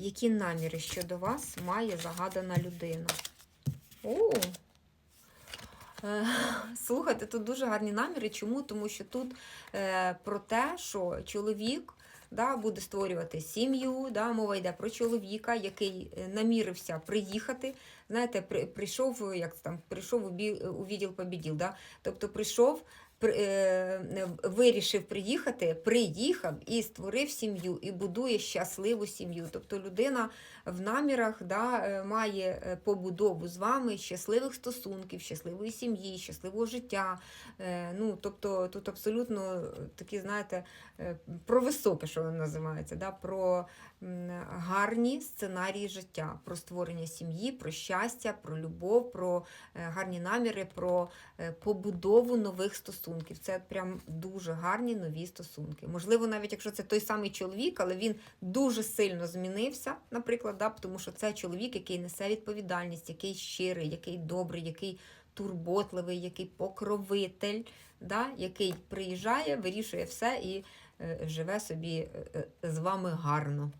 Які наміри щодо вас має загадана людина? О! Е, Слухайте, тут дуже гарні наміри. Чому? Тому що тут е, про те, що чоловік да, буде створювати сім'ю, да, мова йде про чоловіка, який е, намірився приїхати. Знаєте, при, прийшов, як там, прийшов у, бі, у відділ побіділ, да? тобто прийшов, при, вирішив приїхати, приїхав і створив сім'ю, і будує щасливу сім'ю. Тобто людина в намірах да, е, має е, побудову з вами щасливих стосунків, щасливої сім'ї, щасливого життя. Е, Ну, тобто тут абсолютно такі, знаєте, е, про високе, що називається, да, про гарні сценарії життя, про створення сім'ї, про щастя, про любов, про е, гарні наміри, про е, побудову нових стосунків. Це прям дуже гарні нові стосунки. Можливо, навіть якщо це той самий чоловік, але він дуже сильно змінився, наприклад, да, тому що це чоловік, який несе відповідальність, який щирий, який добрий, який турботливий, який покровитель, да, який приїжджає, вирішує все і е, живе собі е, е, з вами гарно.